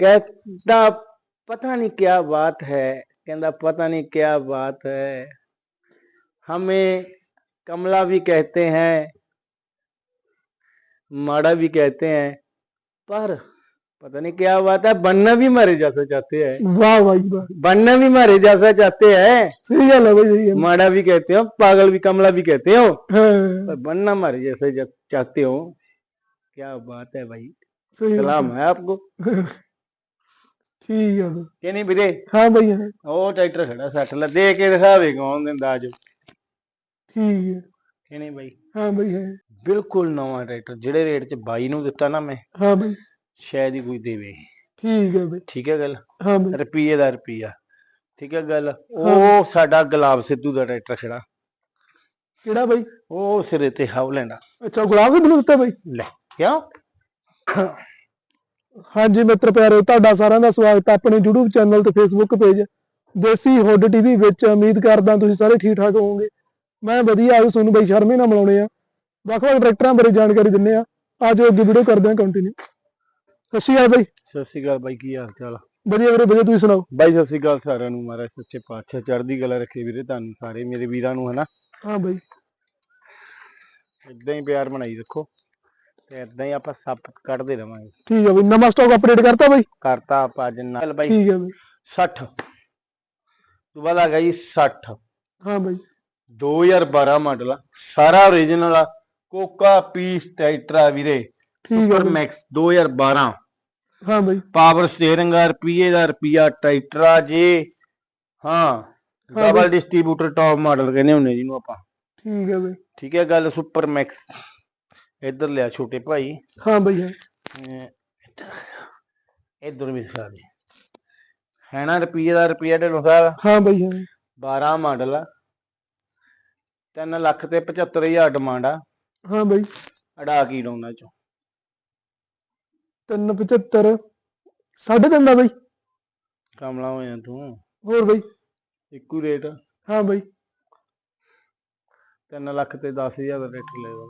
कहता पता नहीं क्या बात है कहता पता नहीं क्या बात है हमें कमला भी कहते हैं माड़ा भी कहते हैं पर पता नहीं क्या बात है बनना भी हमारे जैसा चाहते हैं ਵਾਹ ਬਾਈ ਵਾਹ बनना भी हमारे जैसा चाहते हैं ਸਹੀ ਗੱਲ ਹੈ ਬਾਈ ਸਹੀ ਗੱਲ माड़ा भी कहते हो पागल भी कमला भी कहते हो ਹਾਂ पर बनना हमारे जैसे ज- चाहते हो क्या बात है भाई ਸਹੀ ਗੱਲ सलाम है आपको ਠੀਕ ਹੈ ਬਾਈ ਕਿ ਨਹੀਂ ਵੀਰੇ? ਹਾਂ ਬਾਈ ਹਾਂ। ਉਹ ਟਰੈਕਟਰ ਖੜਾ ਸੱਟ ਲੈ ਦੇ ਕੇ ਦਿਖਾਵੇ ਕੌਣ ਦਿੰਦਾ ਅੱਜ। ਠੀਕ ਹੈ ਕਿ ਨਹੀਂ ਬਾਈ? ਹਾਂ ਬਾਈ ਹਾਂ। ਬਿਲਕੁਲ ਨਵਾਂ ਟਰੈਕਟਰ ਜਿਹੜੇ ਰੇਟ 'ਚ ਬਾਈ ਨੂੰ ਦਿੱਤਾ ਨਾ ਮੈਂ ਹਾਂ ਬਾਈ। ਸ਼ਾਇਦ ਹੀ ਕੋਈ ਦੇਵੇ। ਠੀਕ ਹੈ ਬਾਈ। ਠੀਕ ਹੈ ਗੱਲ? ਹਾਂ ਬਾਈ। ਰੁਪਈਏ ਦਾ ਰੁਪਈਆ। ਠੀਕ ਹੈ ਗੱਲ ਉਹ ਸਾਡਾ ਗੁਲਾਬ ਸਿੱਧੂ ਦਾ ਟਰੈਕਟਰ ਖੜਾ। ਕਿਹੜਾ ਬਾਈ? ਉਹ ਸਿਰੇ ਤੇ ਹਾਵਲੈਂਡ ਅੱਛਾ ਗੁਲਾਬ ਵੀ ਬਲੂ ਦਿੱਤਾ ਬਾਈ। ਲੈ ਕਿਉਂ? ਹਾਂਜੀ ਮਿੱਤਰ ਪਿਆਰੇ ਤੁਹਾਡਾ ਸਾਰਿਆਂ ਦਾ ਸਵਾਗਤ ਹੈ ਆਪਣੇ YouTube ਚੈਨਲ ਤੇ Facebook page Desi hood TV ਵਿੱਚ। ਉਮੀਦ ਕਰਦਾ ਤੁਸੀਂ ਸਾਰੇ ਠੀਕ ਠਾਕ ਹੋਵੋਗੇ। ਮੈਂ ਵਧੀਆ ਆਜੋ ਤੁਹਾਨੂੰ ਬਾਈ ਸ਼ਰਮੇ ਨਾਲ ਮਿਲਾਉਣੇ ਆ। ਵੱਖ ਵੱਖ ਟਰੈਕਟਰਾਂ ਬਾਰੇ ਜਾਣਕਾਰੀ ਦਿੰਨੇ ਆ। ਆਜੋ ਅੱਗੇ ਵੀਡੀਓ ਕਰਦੇ ਆ ਕੰਟੀਨਿਊ ਸਤਿ ਸ਼੍ਰੀ ਅਕਾਲ ਬਾਈ। ਸਤਿ ਸ਼੍ਰੀ ਅਕਾਲ ਬਾਈ ਕੀ ਹਾਲ ਚਾਲ? ਵਧੀਆ ਵੀਰੇ ਵਧੀਆ ਤੁਸੀਂ ਸੁਣਾਓ? ਬਾਈ ਸਤਿ ਸ਼੍ਰੀ ਅਕਾਲ ਸਾਰਿਆਂ ਨੂੰ ਮਹਾਰਾਜ ਸੱਚੇ ਪਾਤਸ਼ਾਹ ਚੜ੍ਹਦੀ ਕਲਾ ਰੱਖੇ ਵੀਰੇ ਤੁਹਾਨੂੰ ਸਾਰੇ ਮੇਰੇ ਵੀਰਾਂ ਨੂੰ ਹਨਾ? ਹਾਂ ਬਾਈ। ਇਦਾਂ ਹੀ ਪਿਆਰ ਬਣਾਈ ਰੱਖੋ। ਤੇ ਇਦਾਂ ਹੀ ਆਪਾਂ ਸੱਪ ਕੱਢਦੇ ਰਵਾਂਗੇ। ਠੀਕ ਹੈ ਬਾਈ ਨਵਾਂ ਸਟਾਕ ਅਪਡੇਟ ਕਰਤਾ ਬਾਈ? ਕਰਤਾ ਆਪਾਂ ਅੱਜ ਨਾਲ ਬਾਈ ਠੀਕ ਹੈ ਬਾਈ। 60 ਤੋਂ ਬਾਅਦ ਆ ਗਿਆ ਜੀ 60 ਹਾਂ ਬਾਈ। 2012 ਮਾਡਲ ਆ ਸਾਰਾ ਓਰੀਜਨਲ ਆ। ਕੋਕਾ ਪੀਸ ਟਰੈਕਟਰ ਆ ਵੀਰੇ। ਠੀਕ ਹੈ ਮੈਕਸ 2012 ਹਾਂ ਬਾਈ। ਪਾਵਰ ਸਟੀਅਰਿੰਗ ਆ ਰੁਪਈਏ ਦਾ ਰੁਪਈਆ ਟਰੈਕਟਰ ਆ ਜੀ। ਹਾਂ। ਡਬਲ ਡਿਸਟ੍ਰੀਬਿਊਟਰ ਟੌਪ ਮਾਡਲ ਕਹਿੰਦੇ ਹੁੰਦੇ ਜਿਹਨੂੰ ਆਪਾਂ। ਠੀਕ ਹੈ ਬਾਈ। ਠੀਕ ਹੈ ਗੱਲ ਸੁਪਰ ਮੈਕਸ ਇੱਧਰ ਲਿਆ ਛੋਟੇ ਭਾਈ। ਹਾਂ ਬਾਈ ਹਾਂ। ਅਹ ਇੱਧਰ ਵੀ ਦਿਖਾ ਦੇ। ਹੈ ਨਾ ਰੁਪਈਏ ਦਾ ਰੁਪਈਆ ਢਿੱਲੋਂ ਸਾਹਿਬ ਹਾਂ ਬਾਈ ਹਾਂ। 12 ਮਾਡਲ ਆ। 3 ਲੱਖ ਤੇ 75000 ਡਿਮਾਂਡ ਆ। ਹਾਂ ਬਾਈ। ਅੜਾ ਕੀ ਲਾਉਣਾ ਚੋਂ? 375 ਸਾਢੇ ਤਿੰਨ ਦਾ ਬਾਈ। ਕਮਲਾ ਹੋਇਆ ਤੂੰ। ਹੋਰ ਬਾਈ। ਇੱਕੋ ਰੇਟ ਹਾਂ ਬਾਈ। 3 ਲੱਖ ਤੇ 10000 ਦਾ ਰੇਟ ਲੈ ਲਓ।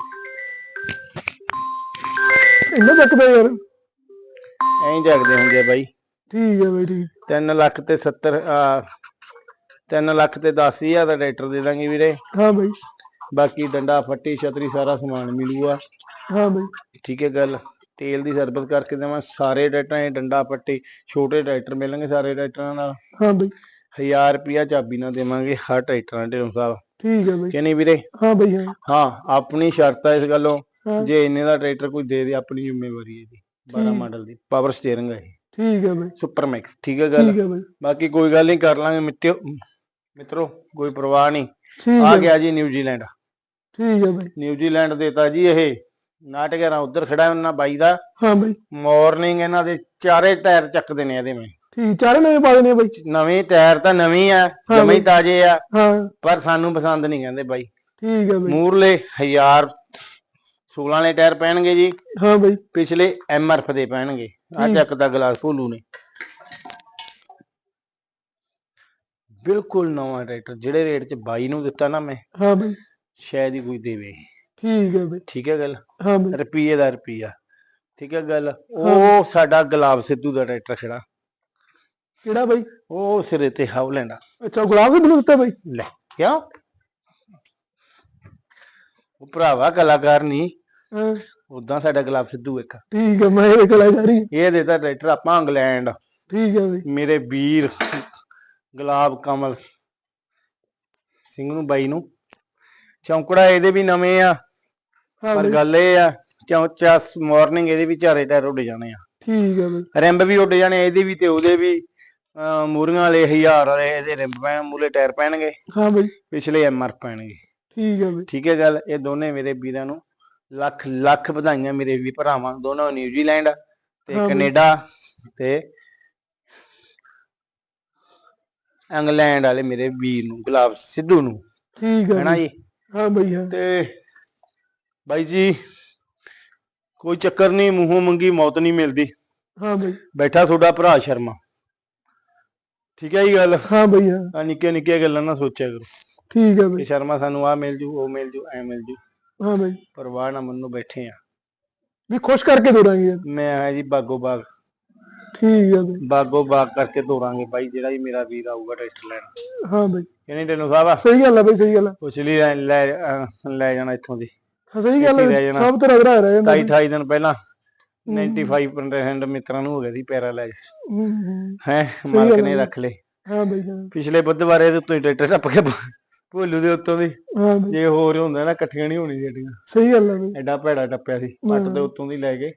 ਇੰਨਾ ਪਿਆ ਯਾਰ। ਐਂ ਜਗਦੇ ਹੁੰਦੇ ਆ ਬਾਈ। ਠੀਕ ਹੈ ਬਾਈ ਠੀਕ। 3 ਲੱਖ ਤੇ 70 ਆ 3 ਲੱਖ ਤੇ 10000 ਦਾ ਟਰੈਕਟਰ ਦੇ ਦਾਂਗੇ ਵੀਰੇ। ਹਾਂ ਬਾਈ। ਬਾਕੀ ਡੰਡਾ ਫੱਟੀ ਛਤਰੀ ਸਾਰਾ ਸਮਾਨ ਮਿਲੂਗਾ ਹਾਂ ਬਾਈ। ਠੀਕ ਹੈ ਗੱਲ। ਤੇਲ ਦੀ ਸਰਵਿਸ ਕਰਕੇ ਦੇਵਾਂ। ਸਾਰੇ ਟਰੈਕਟਰਾਂ 'ਚ ਡੰਡਾ ਪੱਟੀ ਛੋਟੇ ਟਰੈਕਟਰ ਮਿਲਣਗੇ ਸਾਰੇ ਟਰੈਕਟਰਾਂ ਨਾਲ। ਹਾਂ ਬਾਈ। 1000 ਰੁਪਿਆ ਚਾਬੀ ਨਾਲ ਦੇਵਾਂਗੇ ਹਰ ਟਰੈਕਟਰਾਂ ਦੇ ਸਾਹਿਬ ਠੀਕ ਹੈ ਬਾਈ। ਕਿ ਨਹੀਂ ਵੀਰੇ? ਹਾਂ ਬਾਈ ਹਾਂ। ਹਾਂ ਆਪਣੀ ਸ਼ਰਤ ਹੈ ਇਸ ਗੱਲੋਂ। ਹਾਂ ਜੇ ਇੰਨੇ ਦਾ ਟਰੈਕਟਰ ਕੋਈ ਦੇ ਦੇ ਆਪਣੀ ਜ਼ਿੰਮੇਵਾਰੀ ਹੈ ਜੀ 12 ਠੀਕ। ਮਾਡਲ ਦੀ ਪਾਵਰ ਸਟੀਅਰਿੰਗ ਹੈ ਇਹ। ਠੀਕ ਹੈ ਬਾਈ। ਸੁਪਰ ਮੈਕਸ ਠੀਕ ਹੈ ਗੱਲ? ਠੀਕ ਹੈ ਬਾਈ। ਬਾਕੀ ਕੋਈ ਗੱਲ ਨਹੀਂ ਕਰ ਲਾਂਗੇ ਮਿੱਤਰੋ ਮਿੱਤਰੋ ਕੋਈ ਪਰਵਾਹ ਨਹੀਂ। ਆ ਗਿਆ ਜੀ ਨਿਊਜ਼ੀਲੈਂਡ ਠੀਕ ਹੈ ਬਾਈ। ਨਿਊਜ਼ੀਲੈਂਡ ਦੇਤਾ ਜੀ ਇਹ ਨਾਟਕਰਾਂ ਉਧਰ ਖੜਾ ਉਹਨਾਂ ਬਾਈ ਦਾ। ਹਾਂ ਬਾਈ। ਮਾਰਨਿੰਗ ਇਹਨਾਂ ਦੇ ਚਾਰੇ ਟਾਇਰ ਚੱਕਦੇ ਨੇ ਇਹਦੇ ਮੈਂ ਠੀਕ ਚਾਰੇ ਨਵੇਂ ਪਾ ਦੇਣੇ ਬਾਈ। ਨਵੇਂ ਟਾਇਰ ਤਾਂ ਨਵੇਂ ਆ ਜਮੇ। ਤਾਜ਼ੇ ਆ। ਹਾਂ। ਪਰ ਸਾਨੂੰ ਪਸੰਦ ਨਹੀਂ ਕਹਿੰਦੇ ਬਾਈ। ਠੀਕ ਹੈ ਬਾਈ। ਮੂਰਲੇ 1000 16 ਵਾਲੇ ਟਾਇਰ ਪੈਣਗੇ ਜੀ। ਹਾਂ ਬਾਈ। ਪਿਛਲੇ ਐਮਆਰਐਫ ਦੇ ਪੈਣਗੇ। ਆ। ਚੱਕ ਦਾ ਗਲਾਸ ਭੋਲੂ ਨੇ। ਬਿਲਕੁਲ ਨਵਾਂ ਟਰੈਕਟਰ ਜਿਹੜੇ ਰੇਟ 'ਚ ਬਾਈ ਨੂੰ ਦਿੱਤਾ ਨਾ ਮੈਂ ਹਾਂ ਬਾਈ। ਸ਼ਾਇਦ ਹੀ ਕੋਈ ਦੇਵੇ। ਠੀਕ ਹੈ ਬਾਈ। ਠੀਕ ਹੈ ਗੱਲ? ਹਾਂ ਬਾਈ। ਰੁਪਈਏ ਦਾ ਰੁਪਈਆ। ਠੀਕ ਹੈ ਗੱਲ? ਉਹ ਸਾਡਾ ਗੁਲਾਬ ਸਿੱਧੂ ਦਾ ਟਰੈਕਟਰ ਖੜਾ। ਕਿਹੜਾ ਬਾਈ? ਉਹ ਸਿਰੇ ਤੇ ਹਾਵਲੈਂਡ ਅੱਛਾ ਗੁਲਾਬ ਵੀ ਬਲੂ ਦਿੱਤਾ ਬਾਈ? ਲੈ ਕਿਉਂ? ਉਹ ਭਰਾਵਾ ਕਲਾਕਾਰ ਨਹੀਂ ਹਾਂ। ਉਦਾਂ ਸਾਡਾ ਗੁਲਾਬ ਸਿੱਧੂ ਇੱਕ। ਠੀਕ ਹੈ ਮੈਂ ਇਹ ਕਲਾ ਜਾ ਰਹੀ ਇਹ ਦੇਤਾ ਟਰੈਕਟਰ ਆਪਾਂ ਇੰਗਲੈਂਡ। ਠੀਕ ਹੈ ਬਾਈ। ਮੇਰੇ ਵੀਰ ਗੁਲਾਬ ਕਮਲ ਸਿੰਘ ਨੂੰ ਬਾਈ ਨੂੰ। ਚੌਂਕੜਾ ਇਹਦੇ ਵੀ ਨਵੇਂ ਆ ਪਰ ਗੱਲ ਇਹ ਆ ਚੌਂਚਾ ਮਾਰਨਿੰਗ ਇਹਦੇ ਵੀ ਚਾਰੇ ਟਾਇਰ ਉੱਡ ਜਾਣੇ ਆ। ਠੀਕ ਹੈ ਬਾਈ। ਰਿੰਬ ਵੀ ਉੱਡ ਜਾਣੇ ਇਹਦੇ ਵੀ ਤੇ ਉਹਦੇ ਵੀ ਮੂਰੀਆਂ ਵਾਲੇ 1000 ਵਾਲੇ ਇਹਦੇ ਰਿੰਬ ਪੈਣ ਮੂਲੇ ਟਾਇਰ ਪੈਣਗੇ। ਹਾਂ ਬਾਈ। ਪਿਛਲੇ ਐਮਆਰ ਪੈਣਗੇ। ਠੀਕ ਹੈ ਬਾਈ। ਠੀਕ ਹੈ ਗੱਲ ਇਹ ਦੋਨੇ ਮੇਰੇ ਵੀਰਾਂ ਨੂੰ ਲੱਖ ਲੱਖ ਵਧਾਈਆਂ ਮੇਰੇ ਵੀ ਭਰਾਵਾਂ ਦੋਨੋਂ ਨਿਊਜ਼ੀਲੈਂਡ ਤੇ। ਕੈਨੇਡਾ ਤੇ ਇੰਗਲੈਂਡ ਵਾਲੇ ਮੇਰੇ ਵੀਰ ਨੂੰ ਗੁਲਾਬ ਸਿੱਧੂ ਨੂੰ। ਠੀਕ ਹੈ ਬਾਈ। ਜੀ। ਹਾਂ ਬਾਈ ਹਾਂ। ਤੇ ਬਾਈ ਜੀ ਕੋਈ ਚੱਕਰ ਨਹੀਂ ਮੂੰਹੋਂ ਮੰਗੀ ਮੌਤ ਨਹੀਂ ਮਿਲਦੀ। ਹਾਂ ਬਾਈ। ਬੈਠਾ ਤੁਹਾਡਾ ਭਰਾ ਸ਼ਰਮਾ। ਠੀਕ ਹੈ ਜੀ ਗੱਲ? ਹਾਂ ਬਾਈ ਹਾਂ। ਆ ਨਿੱਕੀਆਂ ਨਿੱਕੀਆਂ ਗੱਲਾਂ ਨਾ ਸੋਚਿਆ ਕਰੋ। ਠੀਕ ਹੈ ਬਾਈ। ਸ਼ਰਮਾ ਸਾਨੂੰ ਆ ਮਿਲ ਜੂ ਉਹ ਮਿਲ ਜੂ ਐ ਮਿਲ ਜੂ। ਹਾਂ ਬਾਈ। ਪਰਵਾਹ ਨਾ ਮੰਨੋ ਬੈਠੇ ਆ। ਵੀ ਖੁਸ਼ ਕਰਕੇ ਯਾਰ। ਮੈਂ ਆ ਜੀ ਬਾਗੋ ਬਾਗ। ਠੀਕ ਹੈ ਬਈ। ਬਾਗੋ ਬਾਗ ਕਰਕੇ ਤੋਰਾਂਗੇ ਬਾਈ ਜਿਹੜਾ ਵੀ ਮੇਰਾ ਵੀਰ ਆਊਗਾ ਟਰੈਕਟਰ ਲੈਣ। ਹਾਂ ਬਈ। ਕਹਿੰਦੇ ਤੈਨੂੰ ਸਾਹਿਬ ਸਹੀ ਗੱਲ ਹੈ ਬਈ ਸਹੀ ਗੱਲ ਹੈ ਪੁੱਛ ਲਈ ਲੈ- ਲੈ ਜਾਣਾ ਇੱਥੋਂ ਦੀ। ਹਾਂ, ਸਹੀ ਗੱਲ ਇੱਥੇ ਰਹਿ ਜਾਣਾ। ਸਭ ਤਰ੍ਹਾਂ ਦਾ ਰਹਿ ਜਾਂਦਾ 27 28 ਦਿਨ ਪਹਿਲਾਂ 95% ਮਿੱਤਰਾਂ ਨੂੰ ਹੋ ਗਿਆ ਸੀ ਪੈਰਾਲਾਈਜ਼। ਹੂੰ, ਹੂੰ। ਹੈ ਗੱਲ ਮਾਲਕ ਨੇ। ਰੱਖ ਲਏ। ਹਾਂ ਬਈ ਹਾਂ। ਪਿਛਲੇ ਬੁੱਧਵਾਰ ਇਹਦੇ ਉੱਤੋਂ ਟਰੈਕਟਰ ਟੱਪ ਕੇ ਭੋਲੂ ਦੇ ਉੱਤੋਂ ਦੀ ਹਾਂ ਬਈ ਜੇ ਹੋਰ ਹੁੰਦਾ ਨਾ ਇਕੱਠੀਆਂ ਨਹੀਂ ਹੋਣੀ ਜਿਹੜੀਆਂ ਸਹੀ ਗੱਲ ਹੈ ਬਈ ਐਡਾ ਭੈੜਾ ਟੱਪਿਆ ਸੀ ਪੱਟ ਦੇ ਉੱਤੋਂ ਦੀ ਲੈ ਕੇ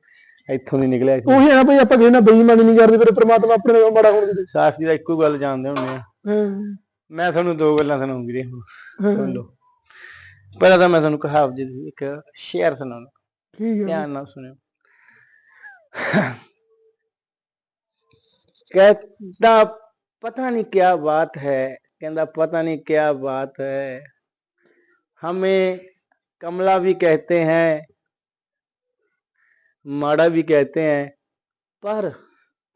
ਇੱਥੋਂ ਦੀ ਨਿਕਲਿਆ ਸੀ ਉਹੀ ਹੈ ਨਾ ਬਈ ਆਪਾਂ ਕਿਸੇ ਨਾਲ ਬੇਈਮਾਨੀ ਨਹੀਂ ਕਰਦੇ ਫਿਰ ਪ੍ਰਮਾਤਮਾ ਆਪਣੇ ਨਾਲ ਮਾੜਾ ਹੋਣ ਦੇ ਸਾਸ ਜੀ ਦਾ ਇੱਕੋ ਗੱਲ ਜਾਣਦੇ ਹੁੰਦੇ ਆ ਹਾਂ ਮੈਂ ਤੁਹਾਨੂੰ ਦੋ ਗੱਲਾਂ ਸੁਣਾਉਂਗੀ ਵੀਰੇ ਹੁਣ ਹਾਂ, ਸੁਣ ਲਓ ਪਹਿਲਾਂ ਤਾਂ ਮੈਂ ਤੁਹਾਨੂੰ ਕਹਾਵਤ ਦੀ ਇੱਕ ਸ਼ੇਅਰ ਸੁਣਾਉਣਾ ਠੀਕ ਹੈ ਧਿਆਨ ਨਾਲ ਸੁਣਿਓ कहता पता नहीं क्या बात है कहता पता नहीं क्या बात है। हमें कमला भी कहते हैं माड़ा भी कहते हैं पर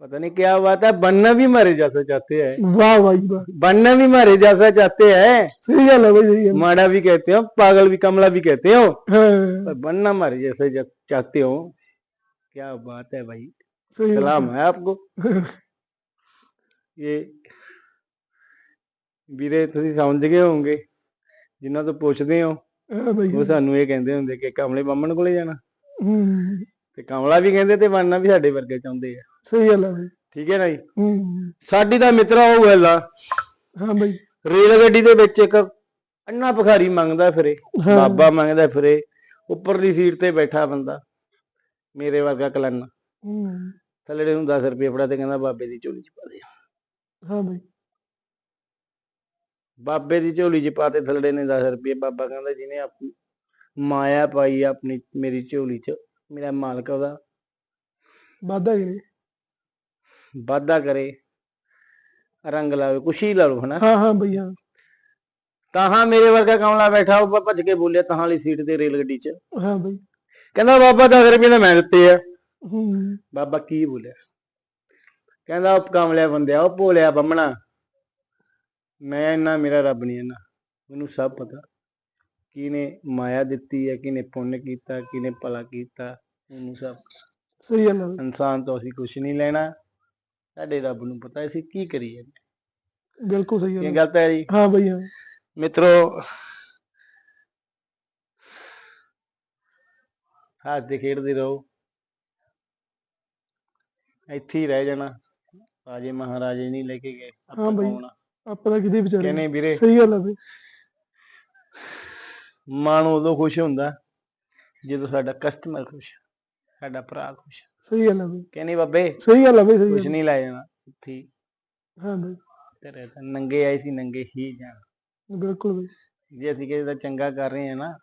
पता नहीं क्या बात है बनना भी मारे जैसा चाहते हैं। वाह भाई वाह। बनना भी मारे जैसा चाहते हैं। सही गल है भाई माड़ा भी कहते हो पागल भी कमला भी कहते हो हाँ। पर बनना मारे जैसा चाहते हो। क्या बात है भाई। सलाम है आपको। ये ਵੀਰੇ ਤੁਸੀਂ ਸਮਝ ਗਏ ਹੋਵੋਗੇ। ਜਿਨ੍ਹਾਂ ਤੋਂ ਪੁੱਛਦੇ ਹੋ ਹਾਂ ਬਈ। ਉਹ ਸਾਨੂੰ ਇਹ ਕਹਿੰਦੇ ਹੁੰਦੇ ਕਿ ਕਮਲੇ ਬੰਮਣ ਕੋਲੇ ਜਾਣਾ। ਹੂੰ। ਤੇ ਕਮਲਾ ਵੀ ਕਹਿੰਦੇ ਤੇ ਬਣਨਾ ਵੀ ਸਾਡੇ ਵਰਗੇ ਚਾਹੁੰਦੇ ਆ। ਸਹੀ ਗੱਲ ਬਈ। ਠੀਕ ਹੈ ਨਾ ਜੀ? ਹੂੰ। ਸਾਡੀ ਤਾਂ ਮਿੱਤਰਾ ਉਹ ਗੱਲ ਆ। ਹਾਂ ਬਈ। ਰੇਲ ਗੱਡੀ ਦੇ ਵਿੱਚ ਇੱਕ ਅੰਨਾ ਭਖਾਰੀ ਮੰਗਦਾ ਫਿਰੇ ਬਾਬਾ ਮੰਗਦਾ ਫਿਰੇ ਉੱਪਰਲੀ ਸੀਟ ਤੇ ਬੈਠਾ ਬੰਦਾ ਮੇਰੇ ਵਰਗਾ ਕਲਨ। ਹੂੰ। ਥੱਲੜੇ ਨੂੰ 10 ਰੁਪਏ ਫੜਾ ਤੇ ਕਹਿੰਦਾ ਬਾਬੇ ਦੀ ਝੋਲੀ ਚ ਪਾ ਦੇ। ਹਾਂ ਬਈ। ਬਾਬੇ ਦੀ ਝੋਲੀ 'ਚ ਪਾਤੇ ਥਲੜੇ ਨੇ 10 ਰੁਪਏ ਬਾਬਾ ਕਹਿੰਦਾ ਜਿਹਨੇ ਆਪਣੀ ਮਾਇਆ ਪਾਈ ਆ ਆਪਣੀ ਮੇਰੀ ਝੋਲੀ 'ਚ ਮੇਰਾ ਮਾਲਕ ਉਹਦਾ। ਵਾਦਾ ਕਰੇ। ਵਾਧਾ ਕਰੇ। ਰੰਗ ਲਾਵੇ ਹੀ ਲਾ ਲਓ ਹਨਾ। ਹਾਂ ਹਾਂ ਹਾਂ। ਤਾਹਾਂ ਮੇਰੇ ਵਰਗਾ ਕਮਲਾ ਬੈਠਾ ਉਹ ਭੱਜ ਕੇ ਬੋਲਿਆ ਤਾਹਾਂ ਵਾਲੀ ਸੀਟ ਤੇ ਰੇਲ ਗੱਡੀ 'ਚ। ਹਾਂ ਬਈ। ਕਹਿੰਦਾ ਬਾਬਾ 10 ਰੁਪਏ ਤਾਂ ਮੈਂ ਦਿੱਤੇ ਆ। ਹੂੰ। ਬਾਬਾ ਕੀ ਬੋਲਿਆ? ਕਹਿੰਦਾ ਉਹ ਕਮਲਿਆ ਬੰਦਿਆ ਉਹ ਭੋਲਿਆ ਬੰਮਣਾ। ਮੈਂ ਇੰਨਾ ਮੇਰਾ ਰੱਬ ਨਹੀਂ ਇੰਨਾ। ਮੈਨੂੰ ਸਭ ਪਤਾ। ਕਿਹਨੇ ਮਾਇਆ ਦਿੱਤੀ ਹੈ ਕਿਹਨੇ ਪੁੰਨ ਕੀਤਾ ਕਿਹਨੇ ਭਲਾ ਕੀਤਾ ਮੈਨੂੰ ਸਭ ਸਹੀ ਗੱਲ ਹੈ। ਬਈ। ਇਨਸਾਨ ਤੋਂ ਅਸੀਂ ਕੁਝ ਨਹੀਂ ਲੈਣਾ। ਸਾਡੇ ਰੱਬ ਨੂੰ ਪਤਾ ਅਸੀਂ ਕੀ ਕਰੀਏ ਬਿਲਕੁਲ ਸਹੀ ਗੱਲ ਇਹ ਹੈ। ਗਲਤ ਹੈ ਜੀ। ਹਾਂ ਬਈ ਹਾਂ। ਮਿੱਤਰੋ ਹੱਸਦੇ ਖੇਡਦੇ ਰਹੋ। ਇੱਥੇ ਹੀ ਰਹਿ ਜਾਣਾ। ਰਾਜੇ ਮਹਾਰਾਜੇ ਨਹੀਂ ਲੈ ਕੇ ਗਏ। ਹਾਂ ਬਈ। ਆ? ਆਪਾਂ ਤਾਂ ਕਿਤੇ ਵਿਚਾਰੇ ਕਹਿੰਦੇ ਵੀਰੇ? ਸਹੀ ਗੱਲ ਹੈ ਬਈ। ਮਨ ਉਦੋਂ ਖੁਸ਼ ਹੁੰਦਾ ਜਦੋਂ ਸਾਡਾ ਕਸਟਮਰ ਖੁਸ਼ ਸਾਡਾ ਭਰਾ ਖੁਸ਼। ਸਹੀ ਗੱਲ ਹੈ ਬਈ। ਕਹਿੰਦੇ ਬਾਬੇ? ਸਹੀ ਗੱਲ ਹੈ ਬਈ ਸਹੀ ਕੁਝ ਗੱਲ। ਨਹੀਂ ਲੈ ਜਾਣਾ ਇੱਥੇ ਹੀ ਹੈ। ਹਾਂ ਬਈ। ਤੇਰੇ ਤਾਂ ਨੰਗੇ ਆਏ ਸੀ ਨੰਗੇ ਹੀ ਜਾਣਾ। ਬਿਲਕੁਲ ਬਈ। ਜੇ ਅਸੀਂ ਕਿਸੇ ਦਾ ਚੰਗਾ ਕਰ ਰਹੇ ਹਾਂ ਨਾ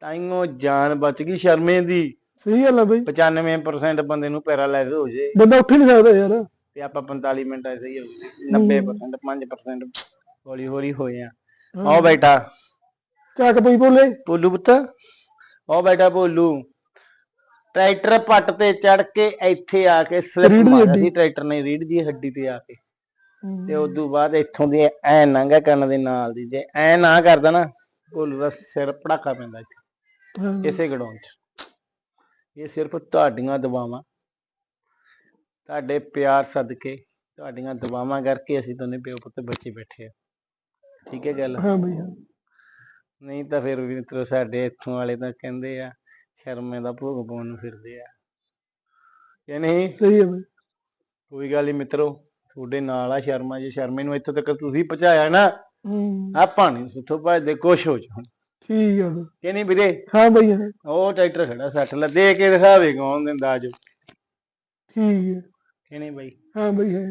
ਤਾਈਓ ਜਾਨ ਬਚ ਗਈ ਸ਼ਰਮੇ ਦੀ। ਸਹੀ ਗੱਲ ਹੈ ਬਈ। 95% ਬੰਦੇ ਨੂੰ ਪੈਰਾਲਾਈਜ਼ ਹੋ ਜੇ। ਬੰਦਾ ਉੱਠ ਹੀ ਨਹੀਂ ਸਕਦਾ ਯਾਰ। ਤੇ ਆਪਾਂ 45 ਮਿੰਟ ਐਸੇ ਹੀ ਹੋ। ਗਏ 90% 5% ਹੌਲੀ ਹੌਲੀ ਹੋਏ ਆ। ਆਓ ਬੈਠਾ ਚੱਕ ਪਈ ਬੋਲੇ। ਭੋਲੂ ਪੁੱਤ। ਆਓ ਬੈਠਾ ਭੋਲੂ। ਟਰੈਕਟਰ ਪੱਟ ਤੇ ਚੜ ਕੇ ਇੱਥੇ ਆ ਕੇ ਸਲਿੱਪ ਮਾਰਿਆ। ਸੀ। ਟਰੈਕਟਰ ਨੇ ਰੀੜ ਦੀ ਹੱਡੀ ਤੇ ਆ ਕੇ। ਤੇ ਉਦੋਂ ਬਾਅਦ ਇੱਥੋਂ ਦੀ ਐ ਨੰਗਾ ਕੰਨ ਦੇ ਨਾਲ ਦੀ। ਜੇ ਐ ਨਾ ਕਰਦਾ ਨਾ ਭੋਲੂ ਦਾ ਸਿਰ ਪੜਾਕਾ ਪੈਂਦਾ ਇੱਥੇ। ਇਸੇ ਗਡਾਉਣ ਚ। ਇਹ ਸਿਰਫ ਤੁਹਾਡੀਆਂ ਦੁਆਵਾਂ। ਤੁਹਾਡੇ ਪਿਆਰ ਸਦਕੇ ਤੁਹਾਡੀਆਂ ਦੁਆਵਾਂ ਕਰਕੇ ਅਸੀਂ ਦੋਨੇ ਪਿਓ ਪੁੱਤ ਬੱਚੇ ਬੈਠੇ ਆ ਠੀਕ ਹੈ ਗੱਲ? ਹਾਂ ਬਈ ਹਾਂ। ਨਹੀਂ ਤਾਂ ਫਿਰ ਵੀ ਮਿੱਤਰੋ ਸਾਡੇ ਇੱਥੋਂ ਵਾਲੇ ਤਾਂ ਕਹਿੰਦੇ ਆ ਸ਼ਰਮੇ ਦਾ ਭੋਗ ਪਾਉਣ ਨੂੰ ਫਿਰਦੇ ਆ। ਕਿ ਨਹੀਂ? ਸਹੀ ਹੈ ਬਈ। ਕੋਈ ਗੱਲ ਨਹੀਂ ਮਿੱਤਰੋ ਤੁਹਾਡੇ ਨਾਲ ਆ ਸ਼ਰਮਾ ਜੇ। ਸ਼ਰਮੇ ਨੂੰ ਇੱਥੋਂ ਤੱਕ ਤੁਸੀਂ ਪਹੁੰਚਾਇਆ ਨਾ ਆਪਾਂ ਨਹੀਂ ਸੁੱਥੋਂ ਭੱਜਦੇ ਕੁਛ ਹੋ ਜਾਣ ਠੀਕ ਹੈ ਬਈ। ਕਿ ਨਹੀਂ ਵੀਰੇ? ਹਾਂ ਬਈ ਉਹ ਟਰੈਕਟਰ ਖੜਾ ਸੱਟ ਲੈ ਦੇ ਕੇ ਦਿਖਾਵੇ ਕੌਣ ਦਿੰਦਾ ਜੋ ਠੀਕ ਹੈ। ਨਹੀਂ ਬਾਈ? ਹਾਂ ਬਈ ਹਾਂ।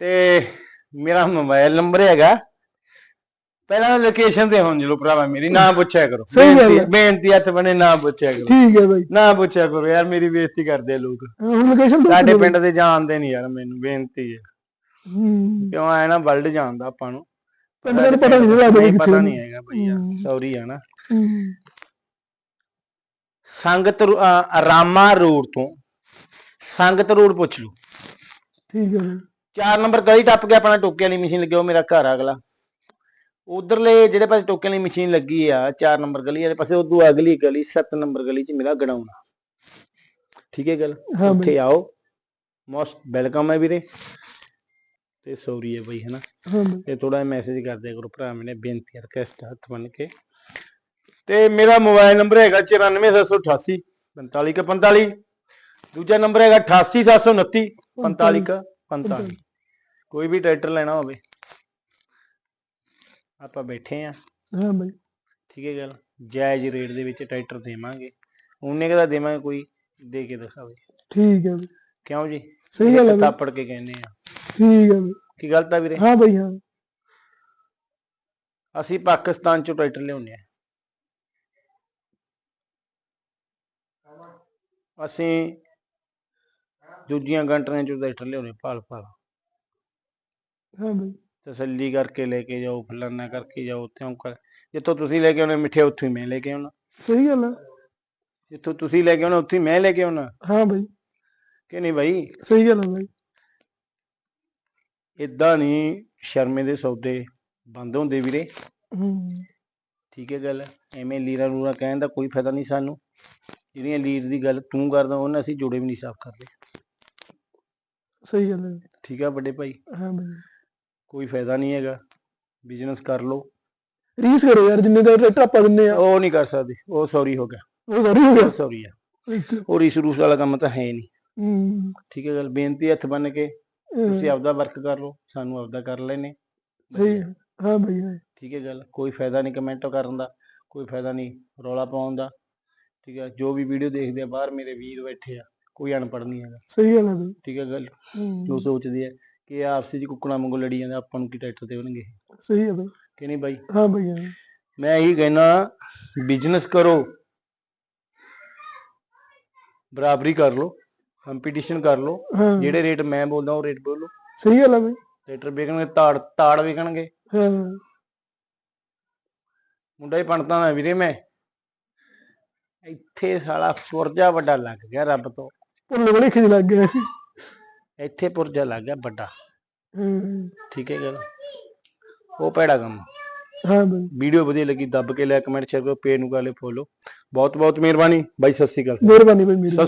ਤੇ ਮੇਰਾ ਮੋਬਾਈਲ ਨੰਬਰ ਹੈਗਾ। ਪਹਿਲਾਂ ਲੋਕੇਸ਼ਨ ਤੇ ਹੁਣ ਜਲੋ ਭਰਾਵਾ ਮੇਰੀ ਨਾ ਪੁੱਛਿਆ ਕਰੋ। ਸਹੀ ਗੱਲ ਹੈ। ਬੇਨਤੀ ਹੱਥ ਬਣੇ ਨਾ ਪੁੱਛਿਆ ਕਰੋ। ਠੀਕ ਹੈ ਬਈ। ਨਾ ਪੁੱਛਿਆ ਕਰੋ ਯਾਰ ਮੇਰੀ ਬੇਇੱਜ਼ਤੀ ਕਰਦੇ ਲੋਕ। ਹੁਣ ਲੋਕੇਸ਼ਨ ਸਾਡੇ। ਪਿੰਡ ਦੇ ਜਾਣਦੇ ਨਹੀਂ ਯਾਰ ਮੈਨੂੰ ਬੇਨਤੀ ਹੈ। ਕਿਉਂ ਆਇਆ ਨਾ ਵਰਲਡ ਜਾਣਦਾ ਆਪਾਂ ਨੂੰ। ਪਿੰਡ ਦਾ ਪਤਾ ਨਹੀਂ ਲੱਗਦਾ ਕਿੱਥੇ ਪਤਾ ਨਹੀਂ ਹੈਗਾ ਭਈਆ। ਸੌਰੀ ਆ ਨਾ। ਸੰਗਤ ਰਾਮਾ ਰੋਡ ਤੋਂ ਸੰਗਤ ਰੋਡ ਪੁੱਛ ਲਓ। ਠੀਕ ਹੈ ਬਈ ਚਾਰ ਨੰਬਰ ਗਲੀ ਟੱਪ ਕੇ ਆਪਣਾ ਟੋਕੇ ਵਾਲੀ ਮਸ਼ੀਨ ਲੱਗੀ ਉਹ ਮੇਰਾ ਘਰ ਆ ਅਗਲਾ। ਉਧਰਲੇ ਜਿਹੜੇ ਪਾਸੇ ਟੋਕੇ ਵਾਲੀ ਮਸ਼ੀਨ ਲੱਗੀ ਆ ਚਾਰ ਨੰਬਰ ਗਲੀ ਵਾਲੇ ਪਾਸੇ ਉਦੋਂ ਅਗਲੀ ਗਲੀ 7 ਨੰਬਰ ਗਲੀ 'ਚ ਮੇਰਾ ਗਡਾਉਣਾ ਠੀਕ ਹੈ ਗੱਲ? ਹਾਂ ਬਈ। ਉੱਥੇ ਆਓ। ਮੋਸਟ ਵੈਲਕਮ ਹੈ ਵੀਰੇ। ਤੇ ਸੌਰੀ ਹੈ ਬਈ ਹਨਾ। ਹਾਂ ਬਈ। ਤੇ ਥੋੜਾ ਮੈਸੇਜ ਕਰ ਦਿਆ ਕਰੋ ਭਰਾ ਮੈਨੇ ਬੇਨਤੀ ਰਿਕਵੈਸਟ ਹੱਥ ਬੰਨ ਕੇ। ਤੇ ਮੇਰਾ ਮੋਬਾਈਲ ਨੰਬਰ ਹੈਗਾ 94788 4545 ਦੂਜਾ ਨੰਬਰ ਹੈਗਾ 88729 4545 ਕੋਈ ਵੀ ਟਰੈਕਟਰ ਲੈਣਾ ਹੋਵੇ। ਆਪਾਂ ਬੈਠੇ ਆ। ਹਾਂ ਬਈ। ਠੀਕ ਹੈ ਗੱਲ। ਜਾਇਜ਼ ਰੇਟ ਦੇ ਵਿੱਚ ਟਰੈਕਟਰ ਦੇਵਾਂਗੇ। ਉਹਨੇ ਕਦਾ ਦੇਵਾਂਗੇ ਕੋਈ ਦੇ ਕੇ ਦਿਖਾਵੇ। ਠੀਕ ਹੈ ਕਿਉਂ ਜੀ? ਸਹੀ ਗੱਲ ਹੈ ਥਾਪੜ ਕੇ ਕਹਿੰਦੇ ਆ। ਠੀਕ ਹੈ ਕੀ ਗਲਤ ਆ ਵੀਰੇ? ਹਾਂ ਬਈ ਹਾਂ। ਅਸੀਂ ਪਾਕਿਸਤਾਨ ਚੋਂ ਟਰੈਕਟਰ ਲਿਆਉਂਦੇ ਆ। ਅਸੀਂ ਦੂਜੀਆਂ ਕੰਟਰੀਆਂ ਚੋਂ ਟਰੈਕਟਰ ਲਿਆਉਂਦੇ ਭਾਲ ਭਾਲ। ਹਾਂ ਬਈ। ਤਸੱਲੀ ਕਰਕੇ ਲੈ ਕੇ ਜਾਓ ਫਲਾਨਾ ਕਰਕੇ ਜਾਓ ਤਿਉਂ ਕਰ ਜਿੱਥੋਂ ਤੁਸੀਂ ਲੈ ਕੇ ਆਉਣੇ ਮਿੱਠੇ ਉੱਥੋਂ ਹੀ ਮੈਂ ਲੈ ਕੇ ਆਉਣਾ। ਸਹੀ ਗੱਲ ਹੈ ਜਿੱਥੋਂ ਤੁਸੀਂ ਲੈ ਕੇ ਆਉਣਾ ਉੱਥੋਂ ਹੀ ਮੈਂ ਲੈ ਕੇ ਆਉਣਾ। ਹਾਂ ਬਈ। ਕਿ ਨਹੀਂ ਬਾਈ? ਸਹੀ ਗੱਲ ਹੈ ਬਈ। ਇਦਾਂ ਨਹੀਂ ਸ਼ਰਮੇ ਦੇ ਸੌਦੇ ਬੰਦ ਹੁੰਦੇ ਵੀਰੇ। ਠੀਕ ਹੈ ਗੱਲ ਐਵੇਂ ਲੀਰਾ ਲੂਰਾ ਕਹਿਣ ਦਾ ਕੋਈ ਫਾਇਦਾ ਨਹੀਂ ਸਾਨੂੰ। ਜਿਹੜੀਆਂ ਲੀਰ ਦੀ ਗੱਲ ਤੂੰ ਕਰਦਾ ਉਹਨਾਂ ਅਸੀਂ ਜੋੜੇ ਵੀ ਨਹੀਂ ਸਾਫ਼ ਕਰਦੇ। ਸਹੀ ਗੱਲ ਹੈ ਠੀਕ ਆ ਵੱਡੇ ਭਾਈ। ਹਾਂ ਬਈ। ਕੋਈ ਫਾਇਦਾ ਨਹੀਂ ਹੈਗਾ। ਬਿਜ਼ਨਸ ਕਰ ਲਓ। ਰੀਸ ਕਰੋ ਯਾਰ ਜਿੰਨੇ ਦਾ ਆਪਾਂ ਦਿੰਨੇ ਆ। ਉਹ ਨਹੀਂ ਕਰ ਸਕਦੇ। ਉਹ ਸੌਰੀ ਹੋ ਗਿਆ। ਉਹ ਸਾਰੀ ਹੋ ਗਿਆ। ਸੌਰੀ ਆ। ਉਹ ਰੀਸ ਰੂਸ ਵਾਲਾ ਕੰਮ ਤਾਂ ਹੈ ਨਹੀਂ। ਹੂੰ। ਠੀਕ ਹੈ ਗੱਲ ਬੇਨਤੀ ਹੱਥ ਬੰਨ ਕੇ ਤੁਸੀਂ ਆਪਦਾ ਵਰਕ ਕਰ ਲਓ ਸਾਨੂੰ ਆਪਦਾ ਕਰ ਲੈਨੇ ਸਹੀ ਹੈ। ਹਾਂ ਠੀਕ ਹੈ ਗੱਲ ਕੋਈ ਫਾਇਦਾ ਨਹੀਂ ਕਮੈਂਟ ਕਰਨ ਦਾ ਕੋਈ ਫਾਇਦਾ ਨਹੀਂ ਰੌਲਾ ਪਾਉਣ ਦਾ। ਠੀਕ ਹੈ ਜੋ ਵੀ ਵੀਡੀਓ ਦੇਖਦੇ ਆ ਬਾਹਰ ਮੇਰੇ ਵੀਰ ਬੈਠੇ ਆ। ਕੋਈ ਅਨਪੜ੍ਹ ਨਹੀਂ ਹੈਗਾ। ਸਹੀ ਗੱਲ ਹੈ ਬਈ ਠੀਕ ਹੈ ਗੱਲ। ਹੂੰ, ਜੋ ਸੋਚਦੇ ਆ ਕਿ ਇਹ ਆਪਸੀ ਚ ਕੁੱਕਣਾ ਵਾਂਗੂ ਲੜੀ ਜਾਂਦੇ ਆਪਾਂ ਨੂੰ ਕੀ ਟਰੈਕਟਰ ਦੇਣਗੇ ਸਹੀ ਹੈ ਬਈ ਕਿ ਨਹੀਂ ਬਾਈ? ਹਾਂ ਬਈ ਹਾਂ। ਮੈਂ ਇਹੀ ਕਹਿਣਾ ਬਿਜ਼ਨਸ ਕਰੋ ਬਰਾਬਰੀ ਕਰ ਲਓ ਕੰਪੀਟੀਸ਼ਨ ਕਰ ਲਓ ਹਾਂ। ਜਿਹੜੇ ਰੇਟ ਮੈਂ ਬੋਲਦਾ ਉਹ ਰੇਟ ਬੋਲੋ। ਸਹੀ ਗੱਲ ਹੈ ਬਈ। ਟਰੈਕਟਰ ਵਿਕਣਗੇ ਤਾੜ ਤਾੜ ਵਿਕਣਗੇ ਹਾਂ। ਮੁੰਡਾ ਹੀ ਪਣਤਾ ਨਾ ਵੀਰੇ ਮੈਂ। ਇੱਥੇ ਸਾਲਾ ਪੁਰਜਾ ਵੱਡਾ ਲੱਗ ਗਿਆ ਰੱਬ ਤੋਂ। ਭੁੱਲ ਬੜੇ ਖਿਜ ਲੱਗ ਗਿਆ ਇੱਥੇ ਪੁਰਜਾ ਲੱਗ ਗਿਆ ਵੱਡਾ। ਹਾਂ। ਠੀਕ ਹੈ ਗੱਲ। ਉਹ ਭੈੜਾ ਕੰਮ। ਹਾਂ ਬਈ। ਵੀਡੀਓ ਵਧੀਆ ਲੱਗੀ ਦੱਬ ਕੇ ਲਾਇਕ ਕਮੈਂਟ ਸ਼ੇਅਰ ਕਰੋ ਪੇਜ ਨੂੰ ਕਰ ਫੋਲੋ। ਬਹੁਤ ਬਹੁਤ ਮਿਹਰਬਾਨੀ। ਬਾਈ ਸਤਿ ਸ਼੍ਰੀ ਅਕਾਲ। ਮਿਹਰਬਾਨੀ ਬਈ ਮੇਰੀ